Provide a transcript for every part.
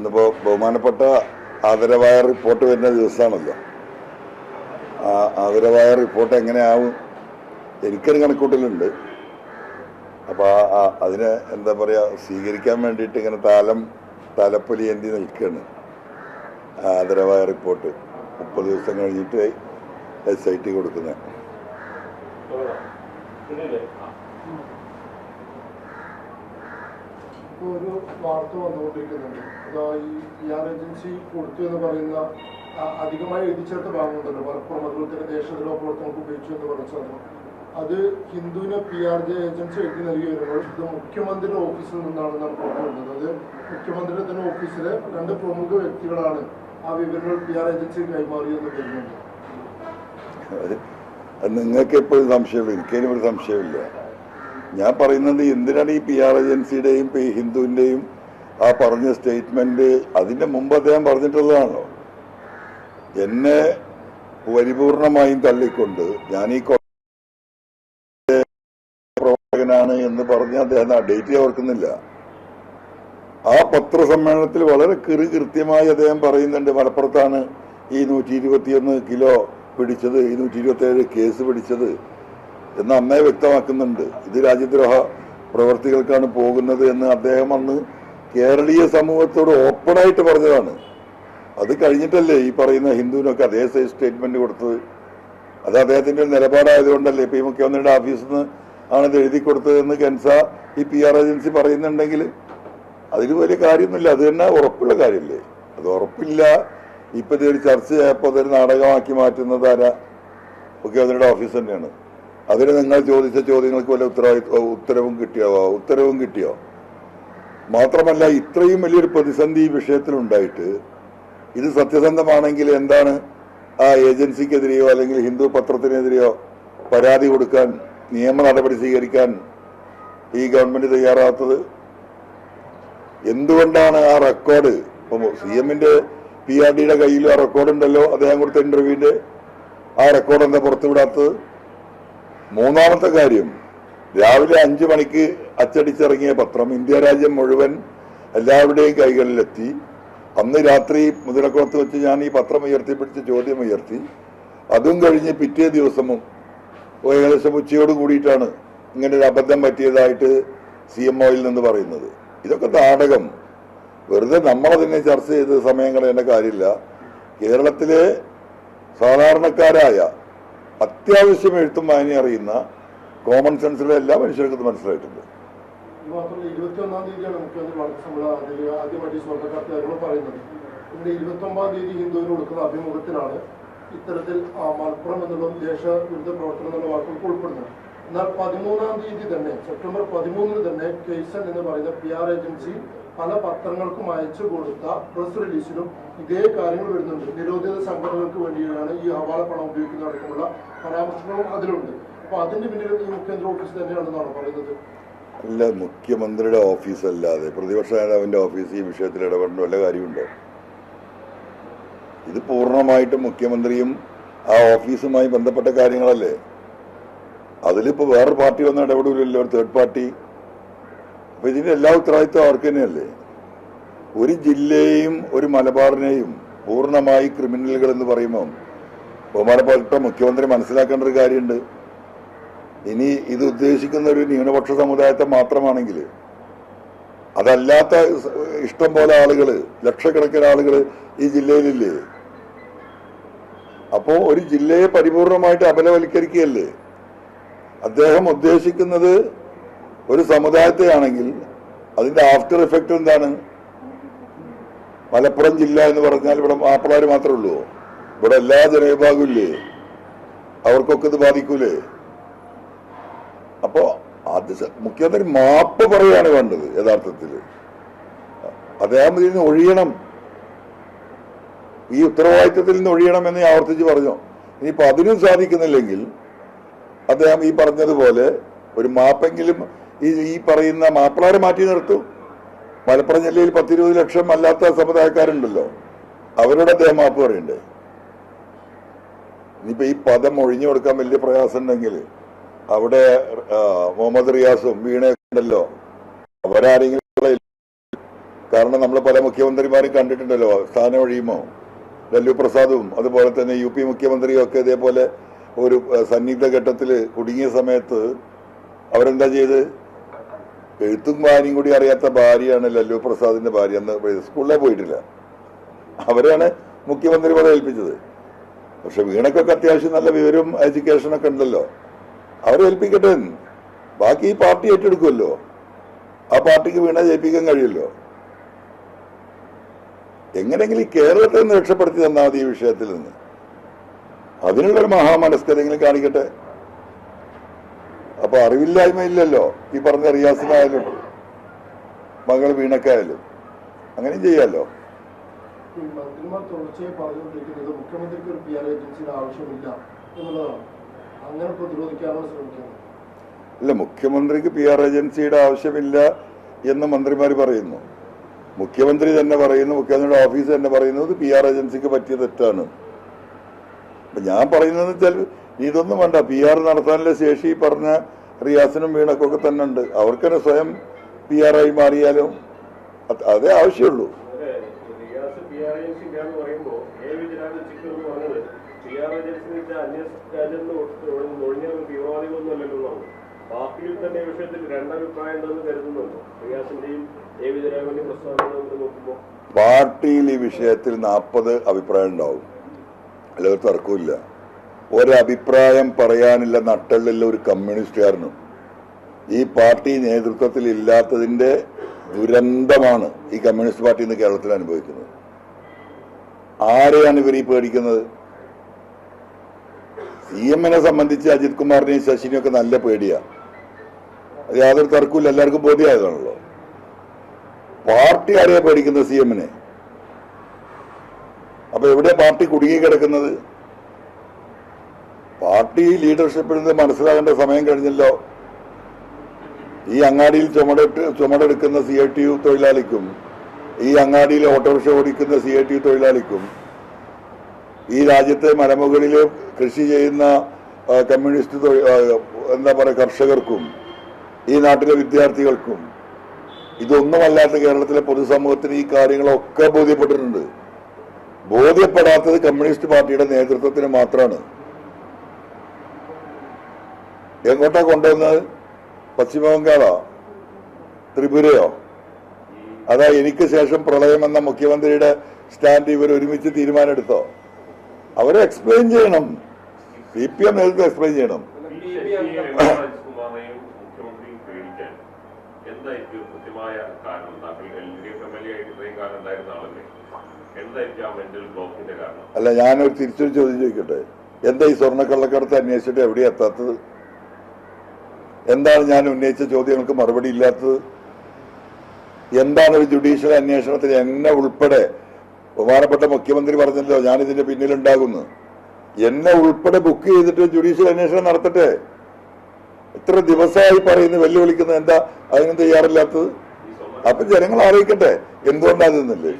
ഇന്നിപ്പോ ബഹുമാനപ്പെട്ട ആദരവായ റിപ്പോർട്ട് വരുന്ന ദിവസമാണല്ലോ ആദരവായ റിപ്പോർട്ട് എങ്ങനെയാവും? എനിക്കൊരു കണക്കൂട്ടലുണ്ട്. അപ്പൊ ആ- ആ- അതിനെ എന്താ പറയാ സ്വീകരിക്കാൻ വേണ്ടിയിട്ട് ഇങ്ങനെ താലം തലപ്പൊലി എന്തി നിൽക്കുകയാണ് ആദരവായ റിപ്പോർട്ട് മുപ്പത് ദിവസം കഴിഞ്ഞിട്ട് എസ് ഐ ടി കൊടുക്കുന്നത്. ഇപ്പൊ ഒരു വാർത്ത വന്നുകൊണ്ടിരിക്കുന്നുണ്ട്. അതാ ഈ പി ആർ ഏജൻസി കൊടുത്തു എന്ന് പറയുന്ന അധികമായി എഴുതിച്ചേർത്ത ഭാഗമുണ്ടല്ലോ. മലപ്പുറം അതുപോലെ തന്നെ ദേശദ്രോഹ പ്രവർത്തനങ്ങൾക്ക് ഉപയോഗിച്ചു എന്ന് പറഞ്ഞ സാധനം. അത് ഹിന്ദുവിനെ പി ആർ ജെ ഏജൻസി എഴുതി നൽകി വരുമ്പോൾ ഇത് മുഖ്യമന്ത്രിയുടെ ഓഫീസിൽ നിന്നാണ് പുറത്തു വരുന്നത് അത് മുഖ്യമന്ത്രിയുടെ തന്നെ ഓഫീസിലെ രണ്ട് പ്രമുഖ വ്യക്തികളാണ് ആ വിവരങ്ങൾ പി ആർ ഏജൻസി കൈമാറിയെന്ന് വരുന്നുണ്ട് നിങ്ങൾക്ക് എപ്പോഴും സംശയമില്ല. എനിക്കതിനും ഒരു സംശയമില്ല. ഞാൻ പറയുന്നത് എന്തിനാണ് ഈ പി ആർ ഏജൻസിയുടെയും പി ഹിന്ദുവിന്റെയും ആ പറഞ്ഞ സ്റ്റേറ്റ്മെന്റ് അതിന്റെ മുമ്പ് അദ്ദേഹം പറഞ്ഞിട്ടുള്ളതാണല്ലോ. എന്നെ പരിപൂർണമായും തള്ളിക്കൊണ്ട് ഞാൻ ഈ പ്രവർത്തകനാണ് എന്ന് പറഞ്ഞ് അദ്ദേഹം ആ ഡേറ്റ് ഓർക്കുന്നില്ല. ആ പത്രസമ്മേളനത്തിൽ വളരെ കൃ കൃത്യമായി അദ്ദേഹം പറയുന്നുണ്ട് മലപ്പുറത്താണ് ഈ നൂറ്റി ഇരുപത്തിയൊന്ന് കിലോ പിടിച്ചത് ഈ നൂറ്റി ഇരുപത്തി ഏഴ് കേസ് പിടിച്ചത്. എന്ന് അന്നേ വ്യക്തമാക്കുന്നുണ്ട്. ഇത് രാജ്യദ്രോഹ പ്രവർത്തികൾക്കാണ് പോകുന്നത് എന്ന് അദ്ദേഹം അന്ന് കേരളീയ സമൂഹത്തോട് ഓപ്പണായിട്ട് പറഞ്ഞതാണ്. അത് കഴിഞ്ഞിട്ടല്ലേ ഈ പറയുന്ന ഹിന്ദുവിനൊക്കെ അതേ സ്റ്റേറ്റ്മെന്റ് കൊടുത്തത്. അത് അദ്ദേഹത്തിന്റെ ഒരു നിലപാടായതുകൊണ്ടല്ലേ ഈ മുഖ്യമന്ത്രിയുടെ ഓഫീസിൽ നിന്ന് ആണ് ഇത് എഴുതി കൊടുത്തതെന്ന് കെൻസ ഈ പി ആർ ഏജൻസി പറയുന്നുണ്ടെങ്കിൽ അതിൽ വലിയ കാര്യമൊന്നുമില്ല. അത് തന്നെ ഉറപ്പുള്ള കാര്യമില്ലേ? അത് ഉറപ്പില്ല. ഇപ്പൊ ഇതൊരു ഒരു ചർച്ച ചെയ്യപ്പോൾ അതൊരു നാടകമാക്കി മാറ്റുന്നത് മുഖ്യമന്ത്രിയുടെ ഓഫീസ് തന്നെയാണ്. അതിന് നിങ്ങൾ ചോദിച്ച ചോദ്യങ്ങൾക്ക് വല്ല ഉത്തരവാദിത്വ ഉത്തരവും കിട്ടിയോ? ഉത്തരവും കിട്ടിയോ? മാത്രമല്ല ഇത്രയും വലിയൊരു പ്രതിസന്ധി ഈ വിഷയത്തിലുണ്ടായിട്ട് ഇത് സത്യസന്ധമാണെങ്കിൽ എന്താണ് ആ ഏജൻസിക്കെതിരെയോ അല്ലെങ്കിൽ ഹിന്ദു പത്രത്തിനെതിരെയോ പരാതി കൊടുക്കാൻ നിയമ നടപടി സ്വീകരിക്കാൻ ഈ ഗവൺമെന്റ് തയ്യാറാത്തത് എന്തുകൊണ്ടാണ് ആ റെക്കോർഡ്? സി എമ്മിന്റെ പി ആർ ഡിയുടെ കയ്യിൽ ആ റെക്കോർഡ് ഉണ്ടല്ലോ അദ്ദേഹം കൊടുത്ത ഇന്റർവ്യൂവിന്റെ. ആ റെക്കോർഡ് എന്താ പുറത്തുവിടാത്തത്? മൂന്നാമത്തെ കാര്യം രാവിലെ അഞ്ചു മണിക്ക് അച്ചടിച്ചിറങ്ങിയ പത്രം ഇന്ത്യ രാജ്യം മുഴുവൻ എല്ലാവരുടെയും കൈകളിലെത്തി. അന്ന് രാത്രി മുതലക്കുളത്ത് വെച്ച് ഞാൻ ഈ പത്രം ഉയർത്തിപ്പിടിച്ച് ചോദ്യം ഉയർത്തി. അതും കഴിഞ്ഞ് പിറ്റേ ദിവസവും ഏകദേശം ഉച്ചയോട് കൂടിയിട്ടാണ് ഇങ്ങനെ ഒരു അബദ്ധം പറ്റിയതായിട്ട് സി എം ഒയിൽ നിന്ന് പറയുന്നത്. ഇതൊക്കെ നാടകം. വെറുതെ നമ്മളതിനെ ചർച്ച ചെയ്ത സമയം കളയേണ്ട കാര്യമില്ല. കേരളത്തിലെ സാധാരണക്കാരായ അത്യാവശ്യം എഴുത്തും വായന അറിയുന്ന കോമൺ സെൻസിലെ എല്ലാ മനുഷ്യർക്കും മനസ്സിലായിട്ടുണ്ട്. മാത്രമല്ല കൊടുക്കുന്ന അഭിമുഖത്തിലാണ് ഇത്തരത്തിൽ മലപ്പുറം എന്നുള്ള ദേശ വിരുദ്ധ പ്രവർത്തനം എന്നുള്ള വാക്കുകൾക്ക് ഉൾപ്പെടുന്നത്. എന്നാൽ പതിമൂന്നാം തീയതി തന്നെ സെപ്റ്റംബർ പതിമൂന്നിന് തന്നെ കെയ്സൺ എന്ന് പറയുന്ന പി ആർ ഏജൻസി പല പത്രങ്ങൾക്കും അയച്ചു കൊടുത്ത പ്രസ് റിലീസിലും ഇതേ കാര്യങ്ങൾ വരുന്നുണ്ട്. നിരോധിത സംഘടനകൾക്ക് വേണ്ടിയാണ് ഈ ഹവാല പണം ഉപയോഗിക്കുന്ന അടക്കമുള്ള പരാമർശങ്ങളും അതിലുണ്ട്. അപ്പൊ അതിന്റെ പിന്നിൽ ഈ മുഖ്യമന്ത്രി ഓഫീസ് തന്നെയാണെന്നാണ് പറയുന്നത്? അല്ല മുഖ്യമന്ത്രിയുടെ ഓഫീസ് അല്ലാതെ. പ്രതിപക്ഷ നേതാവിന്റെ ഓഫീസ് ഈ വിഷയത്തിൽ ഇടപെടേണ്ട വല്ല കാര്യമുണ്ടോ? ഇത് പൂർണമായിട്ടും മുഖ്യമന്ത്രിയും ആ ഓഫീസുമായി ബന്ധപ്പെട്ട കാര്യങ്ങളല്ലേ? അതിലിപ്പോ വേറെ പാർട്ടി ഒന്നും ഇടപെടില്ലല്ലോ ഒരു തേർഡ് പാർട്ടി അപ്പൊ ഇതിന്റെ എല്ലാ ഉത്തരവാദിത്വം അവർക്ക് തന്നെയല്ലേ? ഒരു ജില്ലയെയും ഒരു മലബാറിനെയും പൂർണമായി ക്രിമിനലുകൾ എന്ന് പറയുമ്പോൾ ബഹുമാനപ്പെട്ട മുഖ്യമന്ത്രി മനസ്സിലാക്കേണ്ട ഒരു കാര്യമുണ്ട്. ഇനി ഇത് ഉദ്ദേശിക്കുന്ന ഒരു ന്യൂനപക്ഷ സമുദായത്തെ മാത്രമാണെങ്കിൽ അതല്ലാത്ത ഇഷ്ടം പോലെ ആളുകൾ ലക്ഷക്കണക്കിന് ആളുകൾ ഈ ജില്ലയിലില്ലേ? അപ്പോ ഒരു ജില്ലയെ പരിപൂർണമായിട്ട് അപലവൽക്കരിക്കുകയല്ലേ? അദ്ദേഹം ഉദ്ദേശിക്കുന്നത് ഒരു സമുദായത്തെയാണെങ്കിൽ അതിന്റെ ആഫ്റ്റർ എഫക്റ്റ് എന്താണ്? മലപ്പുറം ജില്ല എന്ന് പറഞ്ഞാൽ ഇവിടെ മാപ്പിളാർ മാത്രമേ ഉള്ളൂ. ഇവിടെ എല്ലാ ജനവിഭാഗവും ഇല്ലേ? അവർക്കൊക്കെ ഇത് ബാധിക്കൂലേ? അപ്പോ അത് മുഖ്യമന്ത്രി മാപ്പ് പറയാണ് വേണ്ടത് യഥാർത്ഥത്തിൽ അദ്ദേഹം ഇതിൽ നിന്ന് ഒഴിയണം. ഈ ഉത്തരവാദിത്വത്തിൽ നിന്ന് ഒഴിയണം എന്ന് ആവർത്തിച്ച് പറഞ്ഞു. ഇനിയിപ്പോ അതിനും സാധിക്കുന്നില്ലെങ്കിൽ അദ്ദേഹം ഈ പറഞ്ഞതുപോലെ ഒരു മാപ്പെങ്കിലും ഈ ഈ പറയുന്ന മാപ്പിളാരെ മാറ്റി നിർത്തൂ. മലപ്പുറം ജില്ലയിൽ പത്തിരുപത് ലക്ഷം അല്ലാത്ത സമുദായക്കാരുണ്ടല്ലോ. അവരോട് അദ്ദേഹം മാപ്പ് പറയണ്ടേ? ഇനിയിപ്പോ ഈ പദം ഒഴിഞ്ഞു കൊടുക്കാൻ വലിയ പ്രയാസം ഉണ്ടെങ്കിൽ അവിടെ മുഹമ്മദ് റിയാസും വീണയൊക്കെ ഉണ്ടല്ലോ. അവരാരെങ്കിലും കാരണം നമ്മൾ പല മുഖ്യമന്ത്രിമാരും കണ്ടിട്ടുണ്ടല്ലോ സ്ഥാനം ഒഴിയുമോ ലല്ലു പ്രസാദും അതുപോലെ തന്നെ യു പി മുഖ്യമന്ത്രിയും ഒക്കെ ഇതേപോലെ ഒരു സന്നിഗ്ധ ഘട്ടത്തിൽ കുടുങ്ങിയ സമയത്ത് അവരെന്താ ചെയ്ത്? എഴുത്തും വായനയും കൂടി അറിയാത്ത ഭാര്യയാണ് ലല്ലു പ്രസാദിന്റെ ഭാര്യ. അന്ന് സ്കൂളിലെ പോയിട്ടില്ല. അവരാണ് മുഖ്യമന്ത്രി പദം ഏൽപ്പിച്ചത്. പക്ഷെ വീണക്കൊക്കെ അത്യാവശ്യം നല്ല വിവരവും എഡ്യൂക്കേഷനൊക്കെ ഉണ്ടല്ലോ. അവരെ ഏൽപ്പിക്കട്ടെ. ബാക്കി ഈ പാർട്ടി ഏറ്റെടുക്കുമല്ലോ. ആ പാർട്ടിക്ക് വീണ ജയിപ്പിക്കാൻ കഴിയുമല്ലോ. എങ്ങനെയെങ്കിലും കേരളത്തെ നിന്ന് രക്ഷപ്പെടുത്തി തന്നാൽ മതി ഈ വിഷയത്തിൽ നിന്ന്. അതിനുള്ളൊരു മഹാമനസ്കരെങ്കിലും കാണിക്കട്ടെ? അപ്പൊ അറിവില്ലായ്മ ഇല്ലല്ലോ. ഈ പറഞ്ഞ റിയാസിനായാലും മകൾ വീണക്കായാലും. അങ്ങനെയും ചെയ്യാലോ? മന്ത്രിമാർ തുടർച്ചയായി പറഞ്ഞുകൊണ്ടിരിക്കുന്നത് മുഖ്യമന്ത്രിക്ക് ഒരു പി ആർ ഏജൻസിയുടെ ആവശ്യമില്ല എന്നുള്ളതാണ്. അങ്ങനെ പ്രതിരോധിക്കാനാണ് ശ്രമിക്കുന്നത് അല്ല മുഖ്യമന്ത്രിക്ക് പി ആർ ഏജൻസിയുടെ ആവശ്യമില്ല എന്ന് മന്ത്രിമാർ പറയുന്നു. മുഖ്യമന്ത്രി തന്നെ പറയുന്നു മുഖ്യമന്ത്രിയുടെ ഓഫീസ് തന്നെ പറയുന്നത് പി ആർ ഏജൻസിക്ക് പറ്റിയ തെറ്റാണ്. ഞാൻ പറയുന്നത് വെച്ചാൽ ഇതൊന്നും വേണ്ട. പി ആർ നടത്താനുള്ള ശേഷി പറഞ്ഞ റിയാസിനും വീണക്കൊക്കെ തന്നെ ഉണ്ട്. അവർക്ക് തന്നെ സ്വയം പി ആർ ആയി മാറിയാലും അതേ ആവശ്യമുള്ളൂ. പാർട്ടിയിൽ തന്നെ ഈ വിഷയത്തിൽ രണ്ടഭിപ്രായം ഉണ്ടെന്ന് കരുതുന്നുണ്ടോ. റിയാസിന്റെയും എ വിജയരാഘവന്റെയും പ്രസ്താവന നമ്മൾ നോക്കുമ്പോൾ പാർട്ടിയിൽ ഈ വിഷയത്തിൽ നാൽപ്പത് അഭിപ്രായം ഉണ്ടാവും. അല്ലെങ്കിൽ തർക്കമില്ല ഒരഭിപ്രായം പറയാനില്ല നട്ടല്ലല്ല ഒരു കമ്മ്യൂണിസ്റ്റുകാരനും. ഈ പാർട്ടി നേതൃത്വത്തിൽ ഇല്ലാത്തതിന്റെ ദുരന്തമാണ് ഈ കമ്മ്യൂണിസ്റ്റ് പാർട്ടി ഇന്ന് കേരളത്തിൽ അനുഭവിക്കുന്നത്. ആരെയാണ് ഇവർ ഈ പേടിക്കുന്നത്? സി എമ്മിനെ സംബന്ധിച്ച് അജിത് കുമാറിനെയും ശശിനെയും ഒക്കെ നല്ല പേടിയാ. അത് യാതൊരു തർക്കമില്ല എല്ലാവർക്കും ബോധ്യമായതാണല്ലോ. പാർട്ടി ആരെയാണ് പേടിക്കുന്നത് സി എമ്മിനെ അപ്പൊ എവിടെ പാർട്ടി കുടുങ്ങി കിടക്കുന്നത്? പാർട്ടി ലീഡർഷിപ്പിൽ നിന്ന് മനസ്സിലാകേണ്ട സമയം കഴിഞ്ഞല്ലോ. ഈ അങ്ങാടിയിൽ ചുമടിട്ട് ചുമടെടുക്കുന്ന സി ഐ ടി യു തൊഴിലാളിക്കും ഈ അങ്ങാടിയിൽ ഓട്ടോറിക്ഷ ഓടിക്കുന്ന സി ഐ ടി യു തൊഴിലാളിക്കും ഈ രാജ്യത്തെ മലമുകളിൽ കൃഷി ചെയ്യുന്ന കമ്മ്യൂണിസ്റ്റ് എന്താ പറയുക കർഷകർക്കും ഈ നാട്ടിലെ വിദ്യാർത്ഥികൾക്കും ഇതൊന്നുമല്ലാത്ത കേരളത്തിലെ പൊതുസമൂഹത്തിന് ഈ കാര്യങ്ങളൊക്കെ ബോധ്യപ്പെട്ടിട്ടുണ്ട്. ബോധ്യപ്പെടാത്തത് കമ്മ്യൂണിസ്റ്റ് പാർട്ടിയുടെ നേതൃത്വത്തിന് മാത്രമാണ് എങ്ങോട്ടാ കൊണ്ടുവന്നത്? പശ്ചിമ ബംഗാളോ? ത്രിപുരയോ? അതാ എനിക്ക് ശേഷം പ്രളയം എന്ന മുഖ്യമന്ത്രിയുടെ സ്റ്റാൻഡ് ഇവർ ഒരുമിച്ച് തീരുമാനമെടുത്തോ? അവരെ എക്സ്പ്ലെയിൻ ചെയ്യണം. സി പി എം നേതൃത്വം എക്സ്പ്ലെയിൻ ചെയ്യണം. അല്ല ഞാനൊരു തിരിച്ചൊരു ചോദ്യം ചോദിക്കട്ടെ? എന്താ ഈ സ്വർണക്കള്ളക്കടത്ത് അന്വേഷിച്ചിട്ട് എവിടെയാ എത്താത്തത്? എന്താണ് ഞാൻ ഉന്നയിച്ച ചോദ്യങ്ങൾക്ക് മറുപടി ഇല്ലാത്തത്? എന്താണ് ഒരു ജുഡീഷ്യൽ അന്വേഷണത്തിൽ എന്നെ ഉൾപ്പെടെ? ബഹുമാനപ്പെട്ട മുഖ്യമന്ത്രി പറഞ്ഞല്ലോ ഞാൻ ഇതിന്റെ പിന്നിലുണ്ടാകുന്നു. എന്നെ ഉൾപ്പെടെ ബുക്ക് ചെയ്തിട്ട് ജുഡീഷ്യൽ അന്വേഷണം നടത്തട്ടെ? ഇത്ര ദിവസമായി പറയുന്നു വെല്ലുവിളിക്കുന്നത് എന്താ? അതിനും തയ്യാറില്ലാത്തത്? അപ്പൊ ജനങ്ങൾ അറിയിക്കട്ടെ എന്തുകൊണ്ടാകുന്നില്ലേ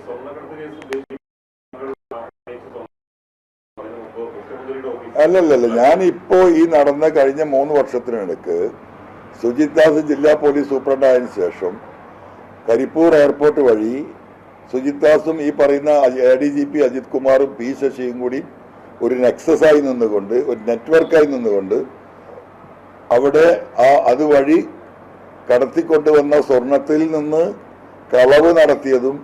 അല്ലല്ലല്ല ഞാൻ ഇപ്പോ ഈ നടന്ന കഴിഞ്ഞ മൂന്ന് വർഷത്തിനിടക്ക് സുജിത് ദാസ് ജില്ലാ പോലീസ് സൂപ്രണ്ടായതിനു ശേഷം കരിപ്പൂർ എയർപോർട്ട് വഴി സുജിത് ദാസും ഈ പറയുന്ന A D G P Ajith കുമാറും പി ശശിയും കൂടി ഒരു നെക്സസായി നിന്നുകൊണ്ട് ഒരു നെറ്റ്വർക്കായി നിന്നുകൊണ്ട് അവിടെ ആ അതുവഴി കടത്തിക്കൊണ്ടുവന്ന സ്വർണത്തിൽ നിന്ന് കളവ് നടത്തിയതും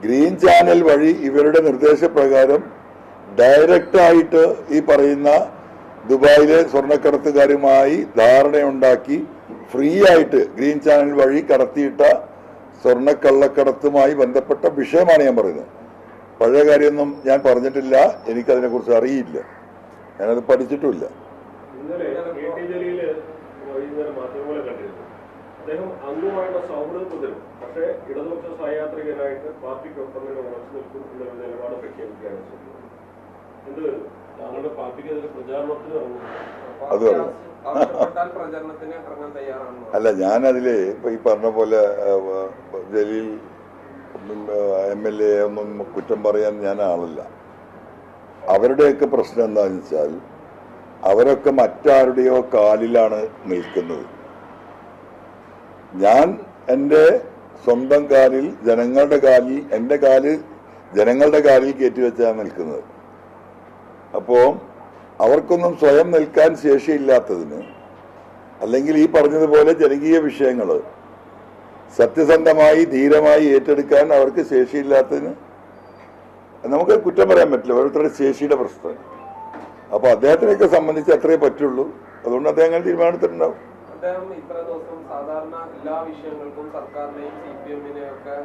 ഗ്രീൻ ചാനൽ വഴി ഇവരുടെ നിർദ്ദേശപ്രകാരം ഡയറക്റ്റായിട്ട് ഈ പറയുന്ന ദുബായിലെ സ്വർണക്കടത്തുകാരുമായി ധാരണയുണ്ടാക്കി ഫ്രീ ആയിട്ട് ഗ്രീൻ ചാനൽ വഴി കടത്തിയിട്ട സ്വർണക്കള്ളക്കടത്തുമായി ബന്ധപ്പെട്ട വിഷയമാണ് ഞാൻ പറയുന്നത്. പഴയ കാര്യമൊന്നും ഞാൻ പറഞ്ഞിട്ടില്ല. എനിക്കതിനെക്കുറിച്ച് അറിയില്ല. ഞാനത് പഠിച്ചിട്ടുമില്ല. അദ്ദേഹം അംഗമായുള്ള സൗഹൃദം തുടരും പക്ഷേ ഇടതുപക്ഷ സഹയാത്രികനായിട്ട് പാർട്ടിക്കൊപ്പം തന്നെ ഉറച്ചു നിൽക്കും എന്നൊരു നിലപാട് പ്രഖ്യാപിക്കുകയാണ് എന്ത് താങ്കളുടെ പാർട്ടിക്കെതിരെ പ്രചാരണത്തിന് അത് അല്ല ഞാൻ അതിൽ ഇറങ്ങാൻ അല്ല ഞാനതിൽ ഇപ്പൊ ഈ പറഞ്ഞ പോലെ ജലീൽ എം എൽ എ ഒന്നും കുറ്റം പറയാൻ ഞാൻ ആളല്ല. അവരുടെയൊക്കെ പ്രശ്നം എന്താണെന്ന് വെച്ചാൽ അവരൊക്കെ മറ്റാരുടെയോ കാലിലാണ് നിൽക്കുന്നത്. ഞാൻ എന്റെ സ്വന്തം കാലിൽ ജനങ്ങളുടെ കാലിൽ എന്റെ കാലിൽ ജനങ്ങളുടെ കാലിൽ കയറ്റിവെച്ചാണ് നിൽക്കുന്നത്. അപ്പോൾ അവർക്കൊന്നും സ്വയം നിൽക്കാൻ ശേഷിയില്ലാത്തതിന് അല്ലെങ്കിൽ ഈ പറഞ്ഞതുപോലെ ജനകീയ വിഷയങ്ങൾ സത്യസന്ധമായി ധീരമായി ഏറ്റെടുക്കാൻ അവർക്ക് ശേഷിയില്ലാത്തതിന് നമുക്ക് കുറ്റം പറയാൻ പറ്റില്ല. ഓരോരുത്തരുടെ ശേഷിയുടെ പ്രശ്നം. അപ്പൊ അദ്ദേഹത്തിനെയൊക്കെ സംബന്ധിച്ച് അത്രേ പറ്റുള്ളൂ. അതുകൊണ്ട് അദ്ദേഹം അങ്ങനെ തീരുമാനത്തിലുണ്ടാവും അദ്ദേഹം ഇത്ര സാധാരണ എല്ലാ വിഷയങ്ങൾക്കും സർക്കാരിനെയും ഒക്കെ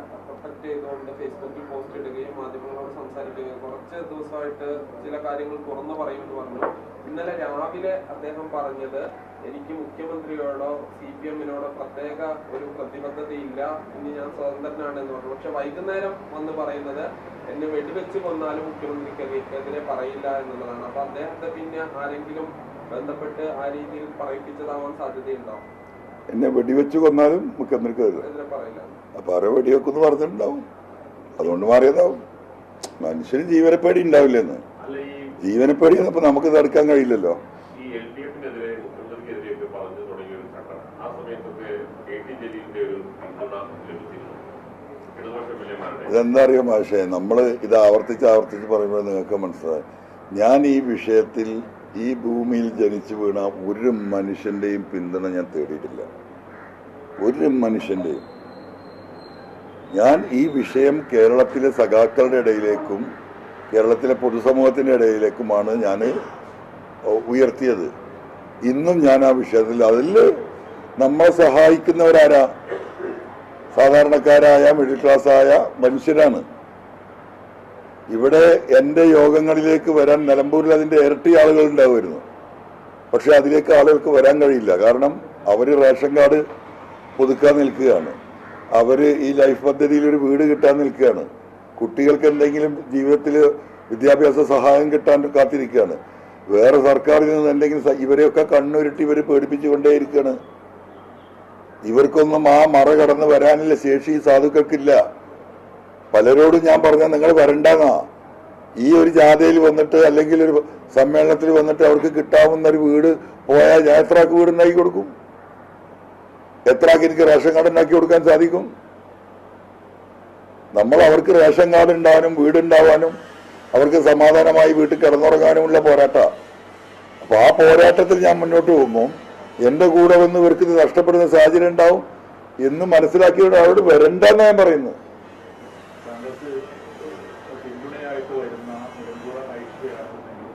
പ്രൊട്ടക്ട് ചെയ്തുകൊണ്ട് ഫേസ്ബുക്കിൽ പോസ്റ്റ് ഇടുകയും മാധ്യമങ്ങളോട് സംസാരിക്കുകയും കുറച്ച് ദിവസമായിട്ട് ചില കാര്യങ്ങൾ തുറന്നു പറയുമെന്ന് പറഞ്ഞു. ഇന്നലെ രാവിലെ അദ്ദേഹം പറഞ്ഞത് എനിക്ക് മുഖ്യമന്ത്രിയോടോ സി പി എമ്മിനോടോ പ്രത്യേക ഒരു പ്രതിബദ്ധതയില്ല ഇനി ഞാൻ സ്വതന്ത്രനാണ് എന്ന് പറഞ്ഞു. പക്ഷെ വൈകുന്നേരം വന്ന് പറയുന്നത് എന്നെ വെടിവെച്ച് കൊന്നാലും മുഖ്യമന്ത്രിക്കെതിരെ പറയില്ല എന്നുള്ളതാണ്. അപ്പൊ അദ്ദേഹത്തെ പിന്നെ ആരെങ്കിലും ബന്ധപ്പെട്ട് ആ രീതിയിൽ പറയിപ്പിച്ചതാവാൻ സാധ്യതയുണ്ടോ? എന്നെ വെടിവെച്ച് കൊന്നാലും മുഖ്യമന്ത്രിക്ക് തരും എതിരെ പറയില്ല. അപ്പൊ ആരോ വെടിവെക്കുന്ന് പറഞ്ഞിട്ടുണ്ടാവും. അതുകൊണ്ട് മാറിയതാവും. മനുഷ്യന് ജീവനപ്പേടി ഉണ്ടാവില്ലെന്ന്. ജീവനപ്പേടി ഇപ്പൊ നമുക്ക് തടുക്കാൻ കഴിയില്ലല്ലോ. ഇതെന്താ അറിയോ മാഷേ? നമ്മൾ ഇത് ആവർത്തിച്ച് ആവർത്തിച്ച് പറയുമ്പോൾ നിങ്ങൾക്ക് മനസ്സിലായി. ഞാൻ ഈ വിഷയത്തിൽ ഈ ഭൂമിയിൽ ജനിച്ചു വീണ ഒരു മനുഷ്യന്റെയും പിന്തുണ ഞാൻ തേടിയിട്ടില്ല. ഒരു മനുഷ്യന്റെയും. ഞാൻ ഈ വിഷയം കേരളത്തിലെ സഖാക്കളുടെ ഇടയിലേക്കും കേരളത്തിലെ പൊതുസമൂഹത്തിന്റെ ഇടയിലേക്കുമാണ് ഞാൻ ഉയർത്തിയത്. ഇന്നും ഞാൻ ആ വിഷയത്തിൽ അതിൽ നമ്മളെ സഹായിക്കുന്നവരാരാ? സാധാരണക്കാരായ മിഡിൽ ക്ലാസ് ആയ മനുഷ്യരാണ്. ഇവിടെ എന്റെ യോഗങ്ങളിലേക്ക് വരാൻ നിലമ്പൂരിൽ അതിന്റെ ഇരട്ടി ആളുകൾ ഉണ്ടാവുമായിരുന്നു. പക്ഷെ അതിലേക്ക് ആളുകൾക്ക് വരാൻ കഴിയില്ല. കാരണം അവർ റേഷൻ കാർഡ് പുതുക്കാൻ നിൽക്കുകയാണ്. അവർ ഈ ലൈഫ് പദ്ധതിയിൽ ഒരു വീട് കിട്ടാൻ നിൽക്കുകയാണ്. കുട്ടികൾക്ക് എന്തെങ്കിലും ജീവിതത്തിൽ വിദ്യാഭ്യാസ സഹായം കിട്ടാൻ കാത്തിരിക്കുകയാണ്. വേറെ സർക്കാരിൽ നിന്ന് എന്തെങ്കിലും ഇവരെയൊക്കെ കണ്ണുരുട്ടി ഇവർ പേടിപ്പിച്ചുകൊണ്ടേയിരിക്കുകയാണ്. ഇവർക്കൊന്നും ആ മറ കടന്ന് വരാനുള്ള ശേഷി സാധുക്കൾക്കില്ല. പലരോടും ഞാൻ പറഞ്ഞ നിങ്ങൾ വരണ്ടെന്നാ. ഈ ഒരു ജാഥയിൽ വന്നിട്ട് അല്ലെങ്കിൽ ഒരു സമ്മേളനത്തിൽ വന്നിട്ട് അവർക്ക് കിട്ടാവുന്ന ഒരു വീട് പോയാൽ ഞാൻ എത്ര വീട് ഉണ്ടാക്കി കൊടുക്കും? എത്ര ആൾക്ക് എനിക്ക് റേഷൻ കാർഡ് ഉണ്ടാക്കി കൊടുക്കാൻ സാധിക്കും? നമ്മൾ അവർക്ക് റേഷൻ കാർഡ് ഉണ്ടാവാനും വീടുണ്ടാവാനും അവർക്ക് സമാധാനമായി വീട്ടിൽ കിടന്നുറങ്ങാനുമുള്ള പോരാട്ട. അപ്പൊ ആ പോരാട്ടത്തിൽ ഞാൻ മുന്നോട്ട് പോകുമ്പോൾ എന്റെ കൂടെ വന്ന് ഇവർക്ക് നഷ്ടപ്പെടുന്ന സാഹചര്യം ഉണ്ടാവും എന്ന് മനസ്സിലാക്കിയോട് അവരോട് വരണ്ടെന്ന് ഞാൻ പറയുന്നത് താങ്കൾക്ക് പിന്തുണയായിട്ട് വരുന്ന നിലമ്പൂർ ഐക്യയാണെന്നുണ്ടെങ്കിൽ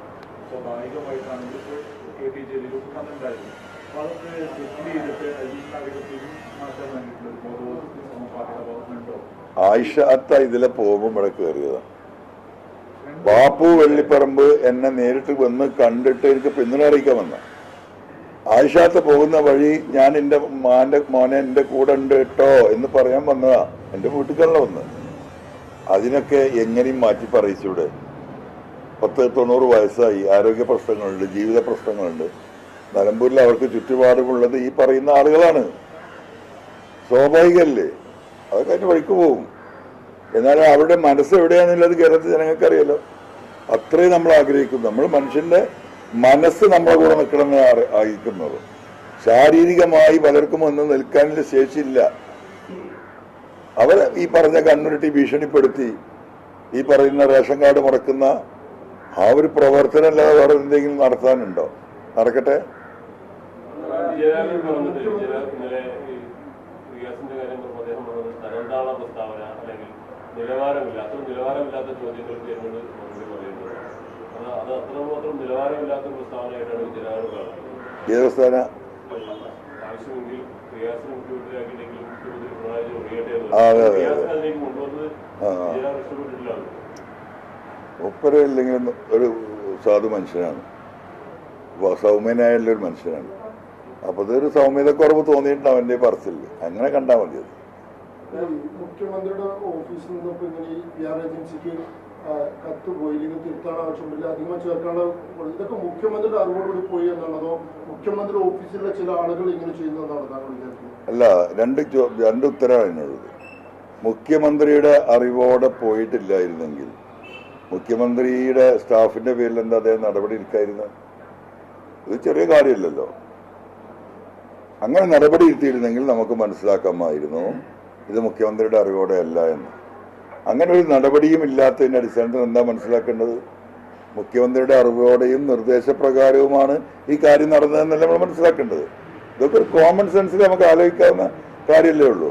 സ്വാഭാവികമായിട്ടാണെങ്കിൽ ഇപ്പോൾ കെ ടി ജലീലൊക്കെ പാർട്ടിയുടെ ഭാഗത്തുനിന്നുണ്ടോ ആയിഷാത്ത ഇതിലെ പോകുമ്പോൾ ഇവിടെ കയറിയതാ ബാപ്പു വെള്ളിപ്പറമ്പ് എന്നെ നേരിട്ട് വന്ന് കണ്ടിട്ട് എനിക്ക് പിന്തുണ അറിയിക്കാൻ വന്ന. ആയിഷാത്ത പോകുന്ന വഴി ഞാൻ എന്റെ മാന്റെ മോനെ എന്റെ കൂടെ ഉണ്ട് കേട്ടോ എന്ന് പറയാൻ വന്നതാ. എന്റെ വീട്ടുകാരിലെ വന്ന്. അതിനൊക്കെ എങ്ങനെയും മാറ്റി പറയിച്ചൂടെ പത്ത് തൊണ്ണൂറ് വയസ്സായി. ആരോഗ്യ പ്രശ്നങ്ങളുണ്ട് ജീവിത പ്രശ്നങ്ങളുണ്ട്. നിലമ്പൂരിൽ അവർക്ക് ചുറ്റുപാടുമുള്ളത് ഈ പറയുന്ന ആളുകളാണ്. സ്വാഭാവികമല്ലേ അതൊക്കെ അതിന് വഴിക്ക് പോകും എന്നാൽ അവരുടെ മനസ്സ് എവിടെയാണെന്നുള്ളത് കേരളത്തിൽ ജനങ്ങൾക്ക് അറിയാലോ അത്രയും നമ്മൾ ആഗ്രഹിക്കുന്നു. നമ്മൾ മനുഷ്യന്റെ മനസ്സ് നമ്മളെ കൂടെ നിൽക്കണമെന്ന് ആഗ്രഹിക്കുന്നത്? ശാരീരികമായി പലർക്കും ഒന്നും നിൽക്കാനുള്ള ശേഷിയില്ല. അവരെ ഈ പറഞ്ഞ കണ്ണുരുട്ടി ഭീഷണിപ്പെടുത്തി ഈ പറയുന്ന റേഷൻ കാർഡ് മുടക്കുന്ന ആ ഒരു പ്രവർത്തനം അല്ലാതെ വേറെ എന്തെങ്കിലും നടത്താനുണ്ടോ? നടക്കട്ടെ. പറഞ്ഞത് ഇന്നലെ ഈ റിയാസിന്റെ കാര്യം പറഞ്ഞപ്പോൾ അദ്ദേഹം പറഞ്ഞത് തരംതാള പ്രസ്താവന അല്ലെങ്കിൽ നിലവാരമില്ല അത്ര നിലവാരമില്ലാത്ത ചോദ്യങ്ങൾക്ക് എന്നോട് മറുപടി പറയുന്നത്. അത് അത് അത്രമാത്രം നിലവാരമില്ലാത്ത പ്രസ്താവനയായിട്ടാണ് വിജയരാഘവൻ കാണുന്നത്. ആവശ്യമെങ്കിൽ റിയാസിനെ മുഖ്യമന്ത്രിയാക്കിയിട്ടെങ്കിലും മുഖ്യമന്ത്രി പിണറായി ഒഴിയട്ടെ അതെ. അതിലേക്ക് കൊണ്ടുവന്നത്. ഒപ്പര ഇല്ലെങ്കിലും ഒരു സാധു മനുഷ്യനാണ്. സൗമ്യനായുള്ള ഒരു മനുഷ്യനാണ്. അപ്പൊ ഇതൊരു സൗമ്യതക്കുറവ് തോന്നിയിട്ടുണ്ടാവും എന്റെ പറച്ചിൽ അങ്ങനെ കണ്ടാൽ മതി അത്. മുഖ്യമന്ത്രിയുടെ ഓഫീസിൽ ഇങ്ങനെ ഈ പി ആർ ഏജൻസിക്ക് ആ, കത്ത് പോയി ഇല്ലെങ്കിൽ തിരുത്താൻ ആവശ്യമില്ല അധികം ചേർക്കാനുള്ള ഇതൊക്കെ മുഖ്യമന്ത്രിയുടെ അറിവോടുകൂടി പോയി എന്നുള്ളതോ മുഖ്യമന്ത്രി ഓഫീസിലെ ചില ആളുകൾ ഇങ്ങനെ ചെയ്യുന്നതാണ് താങ്കൾ വിചാരിക്കുന്നത്? അല്ല രണ്ട് രണ്ട് ഉത്തരവാണ് അതിനുള്ളത് മുഖ്യമന്ത്രിയുടെ അറിവോടെ പോയിട്ടില്ലായിരുന്നെങ്കിൽ മുഖ്യമന്ത്രിയുടെ സ്റ്റാഫിന്റെ പേരിൽ എന്താ അദ്ദേഹം നടപടി എടുക്കായിരുന്നു? ഇത് ചെറിയ കാര്യമില്ലല്ലോ. അങ്ങനെ നടപടി എടുത്തിരുന്നെങ്കിൽ നമുക്ക് മനസ്സിലാക്കാമായിരുന്നു. ഇത് മുഖ്യമന്ത്രിയുടെ അറിവോടെ അല്ല എന്ന്. അങ്ങനെ ഒരു നടപടിയും ഇല്ലാത്തതിന്റെ അടിസ്ഥാനത്തിൽ എന്താ മനസ്സിലാക്കേണ്ടത്? മുഖ്യമന്ത്രിയുടെ അറിവോടെയും നിർദ്ദേശപ്രകാരവുമാണ് ഈ കാര്യം നടന്നതെന്നല്ല നമ്മൾ മനസ്സിലാക്കേണ്ടത്. ഇതൊക്കെ ഒരു കോമൺ സെൻസിൽ നമുക്ക് ആലോചിക്കാവുന്ന കാര്യമല്ലേ ഉള്ളൂ.